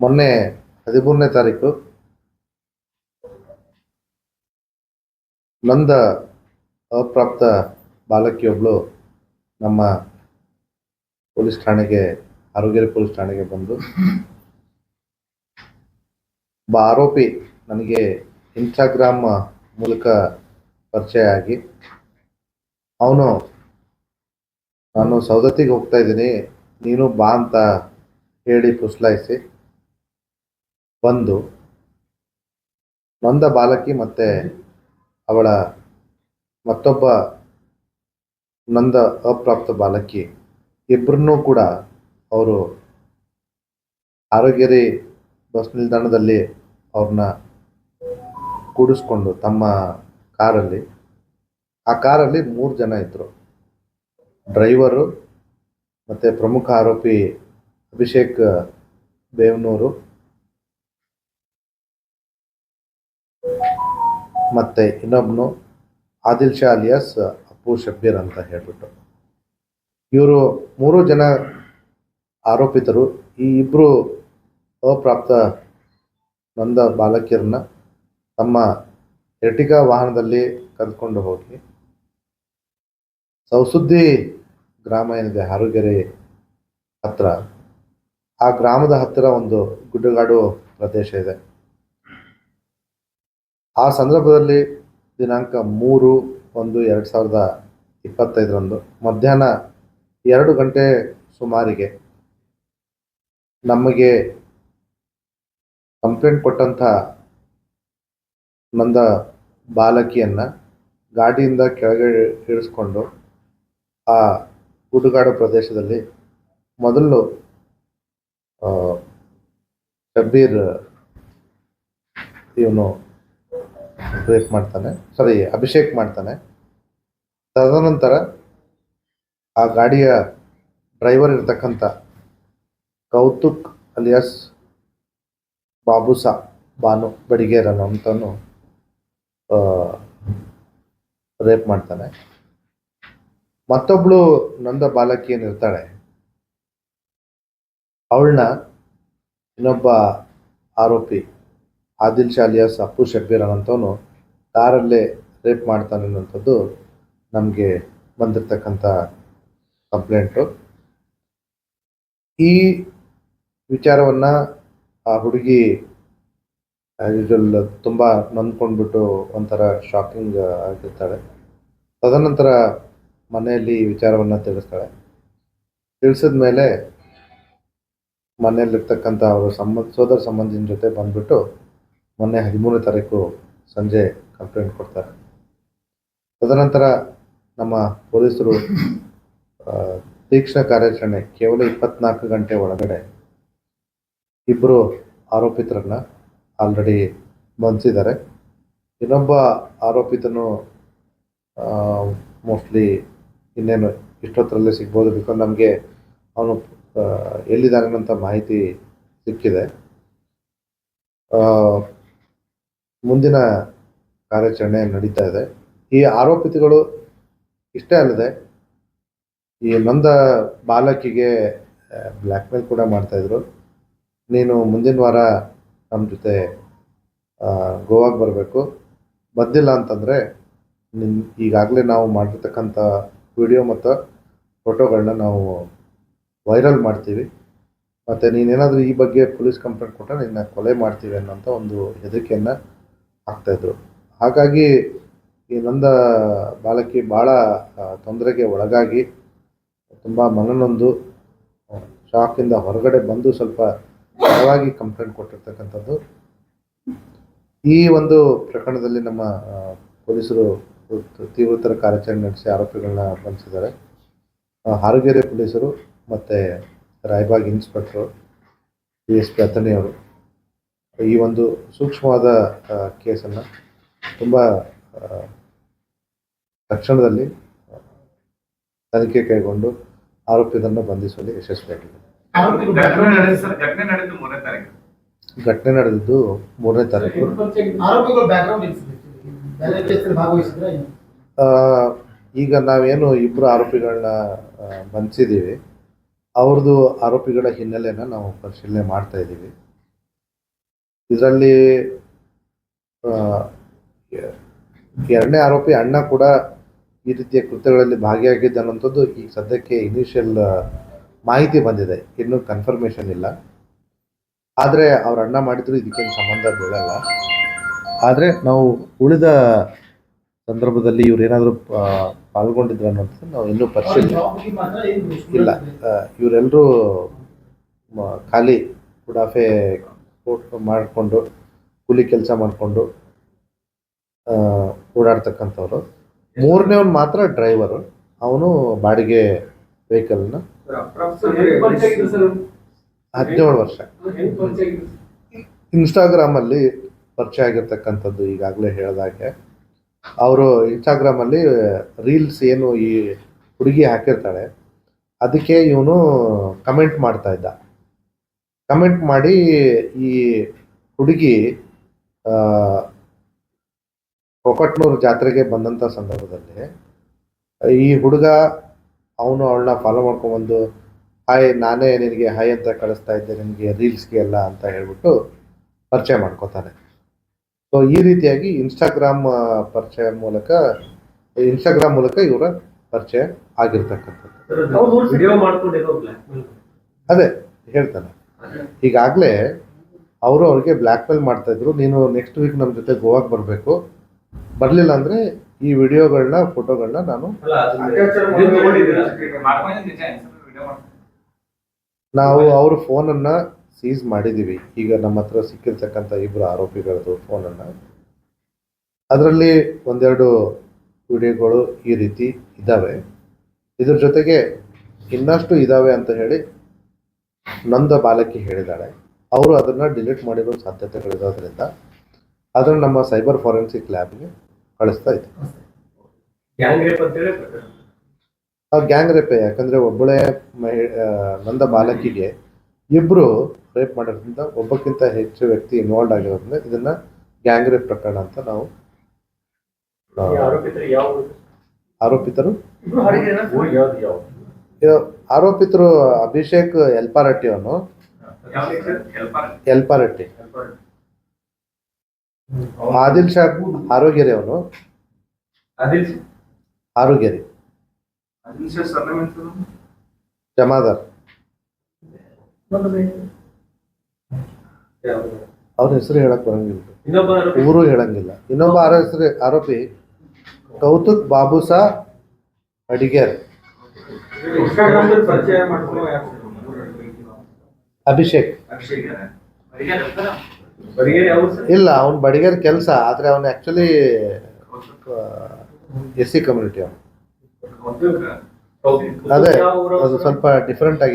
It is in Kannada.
ಮೊನ್ನೆ ಹದಿಮೂರನೇ ತಾರೀಕು ನಂದ ಅಪ್ರಾಪ್ತ ಬಾಲಕಿಯೊಬ್ಬಳು ನಮ್ಮ ಪೊಲೀಸ್ ಠಾಣೆಗೆ ಆರೋಗ್ಯ ಪೊಲೀಸ್ ಠಾಣೆಗೆ ಬಂದು ಒಬ್ಬ ಆರೋಪಿ ನನಗೆ ಇನ್ಸ್ಟಾಗ್ರಾಮ್ ಮೂಲಕ ಪರಿಚಯ ಆಗಿ ಅವನು ನಾನು ಸೌದತ್ತಿಗೆ ಹೋಗ್ತಾ ಇದ್ದೀನಿ. ನೀನು ಬಾ ಅಂತ ಹೇಳಿ ಪುಸ್ಲಾಯಿಸಿ. ಬಂದು ನೊಂದ ಬಾಲಕಿ ಮತ್ತೆ ಅವಳ ಮತ್ತೊಬ್ಬ ನೊಂದ ಅಪ್ರಾಪ್ತ ಬಾಲಕಿ ಇಬ್ಬರನ್ನೂ ಕೂಡ ಅವರು ಆರೋಗ್ಯರಿ ಬಸ್ ನಿಲ್ದಾಣದಲ್ಲಿ ಅವ್ರನ್ನ ಕೂಡಿಸ್ಕೊಂಡು ತಮ್ಮ ಕಾರಲ್ಲಿ, ಆ ಕಾರಲ್ಲಿ ಮೂರು ಜನ ಇದ್ದರು ಡ್ರೈವರು ಮತ್ತು ಪ್ರಮುಖ ಆರೋಪಿ ಅಭಿಷೇಕ್ ಬೇವನೂರು ಮತ್ತು ಇನ್ನೊಬ್ಬನು ಆದಿಲ್ ಶಾ ಅಲಿಯಾಸ್ ಅಪ್ಪು ಶಬ್ಬೀರ್ ಅಂತ ಹೇಳ್ಬಿಟ್ಟು. ಇವರು ಮೂರು ಜನ ಆರೋಪಿತರು. ಈ ಇಬ್ಬರು ಅಪ್ರಾಪ್ತ ನೊಂದ ಬಾಲಕಿಯರನ್ನ ತಮ್ಮ ಎರ್ಟಿಗಾ ವಾಹನದಲ್ಲಿ ಕರೆದುಕೊಂಡು ಹೋಗಿ ಸೌಸುದ್ದಿ ಗ್ರಾಮ ಏನಿದೆ? ಹಾರುಗೆರೆ ಹತ್ರ. ಆ ಗ್ರಾಮದ ಹತ್ತಿರ ಒಂದು ಗುಡ್ಡಗಾಡು ಪ್ರದೇಶ ಇದೆ. ಆ ಸಂದರ್ಭದಲ್ಲಿ ದಿನಾಂಕ ಮೂರು ಒಂದು ಎರಡು ಸಾವಿರದ ಇಪ್ಪತ್ತೈದರಂದು ಮಧ್ಯಾಹ್ನ ಎರಡು ಗಂಟೆ ಸುಮಾರಿಗೆ ನಮಗೆ ಕಂಪ್ಲೇಂಟ್ ಕೊಟ್ಟಂಥ ನಂದ ಬಾಲಕಿಯನ್ನು ಗಾಡಿಯಿಂದ ಕೆಳಗೆ ಇಳಿಸ್ಕೊಂಡು ಆ ಗುಡ್ಡಗಾಡು ಪ್ರದೇಶದಲ್ಲಿ ಮೊದಲು ಶಬ್ಬೀರ್ ಇವನು ರೇಪ್ ಮಾಡ್ತಾನೆ ಸಾರಿ ಅಭಿಷೇಕ್ ಮಾಡ್ತಾನೆ. ತದನಂತರ ಆ ಗಾಡಿಯ ಡ್ರೈವರ್ ಇರ್ತಕ್ಕಂಥ ಕೌತುಕ್ ಅಲಿಯಾಸ್ ಬಾಬುಸಾ ಬಾನು ಬಡಿಗೇರನು ಅಂತನು ರೇಪ್ ಮಾಡ್ತಾನೆ. ಮತ್ತೊಬ್ಳು ನೊಂದ ಬಾಲಕಿ ಏನಿರ್ತಾಳೆ ಅವಳನ್ನ ಇನ್ನೊಬ್ಬ ಆರೋಪಿ ಆದಿಲ್ ಶಾಲಿಯಾಸ್ ಅಪ್ಪು ಶಬ್ಬೀರ್ ಅನ್ನೋಂಥವನು ಕಾರಲ್ಲೇ ರೇಪ್ ಮಾಡ್ತಾನೆ ಅನ್ನೋಂಥದ್ದು ನಮಗೆ ಬಂದಿರತಕ್ಕಂಥ ಕಂಪ್ಲೇಂಟು. ಈ ವಿಚಾರವನ್ನು ಆ ಹುಡುಗಿ ಯೂಶಲ್ ತುಂಬ ನೊಂದ್ಕೊಂಡ್ಬಿಟ್ಟು ಒಂಥರ ಶಾಕಿಂಗ್ ಆಗಿರ್ತಾಳೆ. ತದನಂತರ ಮನೆಯಲ್ಲಿ ಈ ವಿಚಾರವನ್ನು ತಿಳಿಸ್ತಾಳೆ. ತಿಳಿಸಿದ ಮೇಲೆ ಮನೆಯಲ್ಲಿರ್ತಕ್ಕಂಥ ಅವರು ಸಂಬಂಧ ಸೋದರ ಸಂಬಂಧಿನ ಜೊತೆ ಬಂದ್ಬಿಟ್ಟು ಮೊನ್ನೆ ಹದಿಮೂರನೇ ತಾರೀಕು ಸಂಜೆ ಕಂಪ್ಲೇಂಟ್ ಕೊಡ್ತಾರೆ. ತದನಂತರ ನಮ್ಮ ಪೊಲೀಸರು ತೀಕ್ಷ್ಣ ಕಾರ್ಯಾಚರಣೆ ಕೇವಲ ಇಪ್ಪತ್ನಾಲ್ಕು ಗಂಟೆ ಒಳಗಡೆ ಇಬ್ಬರು ಆರೋಪಿತರನ್ನ ಆಲ್ರೆಡಿ ಬಂಧಿಸಿದ್ದಾರೆ. ಇನ್ನೊಬ್ಬ ಆರೋಪಿತನು ಮೋಸ್ಟ್ಲಿ ಇನ್ನೇನು ಇಷ್ಟೊತ್ತರಲ್ಲೇ ಸಿಗ್ಬೋದು ಬಿಕಾಸ್ ನಮಗೆ ಅವನು ಆ, ಎಲ್ಲಿದ್ದಾನೆ ಅಂತ ಮಾಹಿತಿ ಸಿಕ್ಕಿದೆ. ಮುಂದಿನ ಕಾರ್ಯಾಚರಣೆ ನಡೀತಾ ಇದೆ. ಈ ಆರೋಪಿತಗಳು ಇಷ್ಟೇ ಅಲ್ಲದೆ ಈ ನೊಂದ ಬಾಲಕಿಗೆ ಬ್ಲ್ಯಾಕ್ ಮೇಲ್ ಕೂಡ ಮಾಡ್ತಾಯಿದ್ರು ನೀನು ಮುಂದಿನ ವಾರ ನಮ್ಮ ಜೊತೆ ಗೋವಾಗೆ ಬರಬೇಕು. ಬಂದಿಲ್ಲ ಅಂತಂದರೆ ನಿನ್ ಈಗಾಗಲೇ ನಾವು ಮಾಡಿರ್ತಕ್ಕಂಥ ವಿಡಿಯೋ ಮತ್ತು ಫೋಟೋಗಳನ್ನ ನಾವು ವೈರಲ್ ಮಾಡ್ತೀವಿ. ಮತ್ತು ನೀನೇನಾದರೂ ಈ ಬಗ್ಗೆ ಪೊಲೀಸ್ ಕಂಪ್ಲೇಂಟ್ ಕೊಟ್ಟರೆ ನಿನ್ನ ಕೊಲೆ ಮಾಡ್ತೀವಿ ಅನ್ನೋಂಥ ಒಂದು ಹೆದರಿಕೆಯನ್ನು ಹಾಕ್ತಾಯಿದ್ರು ಹಾಗಾಗಿ ಈ ನಂದ ಬಾಲಕಿ ಭಾಳ ತೊಂದರೆಗೆ ಒಳಗಾಗಿ ತುಂಬ ಮನನೊಂದು, ಶಾಕಿಂದ ಹೊರಗಡೆ ಬಂದು ಸ್ವಲ್ಪ ಪರವಾಗಿ ಕಂಪ್ಲೇಂಟ್ ಕೊಟ್ಟಿರ್ತಕ್ಕಂಥದ್ದು. ಈ ಒಂದು ಪ್ರಕರಣದಲ್ಲಿ ನಮ್ಮ ಪೊಲೀಸರು ತೀವ್ರತರ ಕಾರ್ಯಾಚರಣೆ ನಡೆಸಿ ಆರೋಪಿಗಳನ್ನ ಬಂಧಿಸಿದ್ದಾರೆ. ಹಾರಗೆರೆ ಪೊಲೀಸರು ಮತ್ತು ರಾಯ್ಬಾಗ್ ಇನ್ಸ್ಪೆಕ್ಟ್ರು ಡಿ ಎಸ್ ಪಿ ಅಥಣಿಯವರು ಈ ಒಂದು ಸೂಕ್ಷ್ಮವಾದ ಕೇಸನ್ನು ತುಂಬ ತಕ್ಷಣದಲ್ಲಿ ತನಿಖೆ ಕೈಗೊಂಡು ಆರೋಪಿಗಳನ್ನು ಬಂಧಿಸುವಲ್ಲಿ ಯಶಸ್ವಿಯಾಗಿದೆ. ಘಟನೆ ನಡೆದ ನಡೆದು ಮೂರನೇ ತಾರೀಕು? ಘಟನೆ ನಡೆದಿದ್ದು ಮೂರನೇ ತಾರೀಕು. ಈಗ ನಾವೇನು ಇಬ್ಬರು ಆರೋಪಿಗಳನ್ನ ಬಂಧಿಸಿದ್ದೀವಿ ಅವ್ರದ್ದು ಆರೋಪಿಗಳ ಹಿನ್ನೆಲೆಯನ್ನು ನಾವು ಪರಿಶೀಲನೆ ಮಾಡ್ತಾ ಇದ್ದೀವಿ. ಇದರಲ್ಲಿ ಎರಡನೇ ಆರೋಪಿ ಅಣ್ಣ ಕೂಡ ಈ ರೀತಿಯ ಕೃತ್ಯಗಳಲ್ಲಿ ಭಾಗಿಯಾಗಿದ್ದ ಅನ್ನೋಂಥದ್ದು ಈಗ ಸದ್ಯಕ್ಕೆ ಇನಿಷಿಯಲ್ ಮಾಹಿತಿ ಬಂದಿದೆ. ಇನ್ನೂ ಕನ್ಫರ್ಮೇಷನ್ ಇಲ್ಲ. ಆದರೆ ಅವ್ರ ಅಣ್ಣ ಮಾಡಿದ್ರು, ಇದಕ್ಕೇನು ಸಂಬಂಧ ಬೀಳಲ್ಲ. ಆದರೆ ನಾವು ಉಳಿದ ಸಂದರ್ಭದಲ್ಲಿ ಇವ್ರು ಏನಾದರೂ ಪಾಲ್ಗೊಂಡಿದ್ರು ಅನ್ನೋಂಥದ್ದು ನಾವು ಇನ್ನೂ ಪರಿಶೀಲನೆ ಇಲ್ಲ ಇವರೆಲ್ಲರೂ ಖಾಲಿ ಉಡಾಫೆ ಮಾಡಿಕೊಂಡು ಕೂಲಿ ಕೆಲಸ ಮಾಡಿಕೊಂಡು ಓಡಾಡ್ತಕ್ಕಂಥವ್ರು. ಒಂದು ಮಾತ್ರ ಡ್ರೈವರು ಅವನು ಬಾಡಿಗೆ ವೆಹಿಕಲ್ನ ಹದಿನೇಳು ವರ್ಷ. ಇನ್ಸ್ಟಾಗ್ರಾಮಲ್ಲಿ ಪರಿಚಯ ಆಗಿರ್ತಕ್ಕಂಥದ್ದು ಈಗಾಗಲೇ ಹೇಳಿದಾಗೆ ಅವರು ಇನ್ಸ್ಟಾಗ್ರಾಮಲ್ಲಿ ರೀಲ್ಸ್ ಏನು ಈ ಹುಡುಗಿ ಹಾಕಿರ್ತಾಳೆ, ಅದಕ್ಕೆ ಇವನು ಕಮೆಂಟ್ ಮಾಡ್ತಾ ಇದ್ದ. ಕಮೆಂಟ್ ಮಾಡಿ ಈ ಹುಡುಗಿ ಕೊಕಟ್ನೂರು ಜಾತ್ರೆಗೆ ಬಂದಂಥ ಸಂದರ್ಭದಲ್ಲಿ, ಈ ಹುಡುಗ ಅವನು ಅವಳನ್ನ ಫಾಲೋ ಮಾಡ್ಕೊಂಬಂದು ಹಾಯ್ ನಾನೇ ನಿನಗೆ ಹಾಯ್ ಅಂತ ಕಳಿಸ್ತಾ ಇದ್ದೆ ನಿನಗೆ ರೀಲ್ಸ್ಗೆ ಎಲ್ಲ ಅಂತ ಹೇಳ್ಬಿಟ್ಟು ಪರಿಚಯ ಮಾಡ್ಕೋತಾನೆ. ಸೊ ಈ ರೀತಿಯಾಗಿ ಇನ್ಸ್ಟಾಗ್ರಾಮ್ ಪರಿಚಯ ಮೂಲಕ ಇನ್ಸ್ಟಾಗ್ರಾಮ್ ಮೂಲಕ ಇವರ ಪರಿಚಯ ಆಗಿರ್ತಕ್ಕಂಥದ್ದು. ವಿಡಿಯೋ ಮಾಡ್ಕೊಂಡಿರೋ ಬ್ಲಾಕ್ ಅದೇ ಹೇಳ್ತಾನೆ. ಈಗಾಗಲೇ ಅವರು ಅವ್ರಿಗೆ ಬ್ಲ್ಯಾಕ್ ಮೇಲ್ ಮಾಡ್ತಾ ಇದ್ರು. ನೀನು ನೆಕ್ಸ್ಟ್ ವೀಕ್ ನಮ್ಮ ಜೊತೆ ಗೋವಾಗೆ ಬರಬೇಕು. ಬರಲಿಲ್ಲ ಅಂದರೆ ಈ ವಿಡಿಯೋಗಳನ್ನ ಫೋಟೋಗಳನ್ನ ನಾನು ನಾವು ಅವ್ರ ಫೋನನ್ನು ಸೀಸ್ ಮಾಡಿದ್ದೀವಿ ಈಗ ನಮ್ಮ ಹತ್ರ ಸಿಕ್ಕಿರ್ತಕ್ಕಂಥ ಇಬ್ಬರು ಆರೋಪಿಗಳದ್ದು ಫೋನನ್ನು ಅದರಲ್ಲಿ ಒಂದೆರಡು ವಿಡಿಯೋಗಳು ಈ ರೀತಿ ಇದ್ದಾವೆ ಇದ್ರ ಜೊತೆಗೆ ಇನ್ನಷ್ಟು ಇದ್ದಾವೆ ಅಂತ ಹೇಳಿ ನಂದ ಬಾಲಕಿ ಹೇಳಿದ್ದಾಳೆ. ಅವರು ಅದನ್ನು ಡಿಲೀಟ್ ಮಾಡಿರೋ ಸಾಧ್ಯತೆಗಳಿರೋದ್ರಿಂದ ಅದನ್ನು ನಮ್ಮ ಸೈಬರ್ ಫಾರೆನ್ಸಿಕ್ ಲ್ಯಾಬ್ಗೆ ಕಳಿಸ್ತಾ ಇದ್ದೀವಿ ಗ್ಯಾಂಗ್ ರೇಪ್ ಯಾಕಂದ್ರೆ ಒಬ್ಬಳೇ ಮಹಿ ನಂದ ಬಾಲಕಿಗೆ ಇಬ್ರು ರೇಪ್ ಮಾಡಿರೋದ್ರಿಂದ ಒಬ್ಬಕ್ಕಿಂತ ಹೆಚ್ಚು ವ್ಯಕ್ತಿ ಇನ್ವಾಲ್ವ್ ಆಗಿರೋದ್ರಿಂದ ಇದನ್ನ ಗ್ಯಾಂಗ್ ರೇಪ್ ಪ್ರಕರಣ ಅಂತ ನಾವು ಆರೋಪಿತರು? ಆರೋಪಿತರು? ಅಭಿಷೇಕ್ ಎಲ್ಪಾರಟ್ಟಿ ಅವನು. ಎಲ್ಪಾರಟ್ಟಿ ಆದಿಲ್ ಶಾ ಆರೋಗ್ಯರಿ ಅವನು. ಆರೋಗ್ಯರಿ. ಜಮಾದಾರ್? ಅವ್ರ ಹೆಸರು ಹೇಳಕ್ ಬರಂಗಿಲ್ಲ. ಊರು ಹೇಳಂಗಿಲ್ಲ. ಇನ್ನೊಬ್ಬ ಆರೋ ಹೆಸರು ಆರೋಪಿ ಕೌತುಕ್ ಬಾಬುಸಾ ಅಡಿಗೇರ್? ಅಭಿಷೇಕ್? ಇಲ್ಲ ಅವ್ನು ಬಡಿಗೇರ್ ಕೆಲಸ ಆದ್ರೆ ಅವನು ಆಕ್ಚುಲಿ ಎಸ್ ಸಿ ಕಮ್ಯುನಿಟಿ ಅವನು. ಅದೇ ಅದು ಸ್ವಲ್ಪ ಡಿಫ್ರೆಂಟ್ ಆಗಿದೆ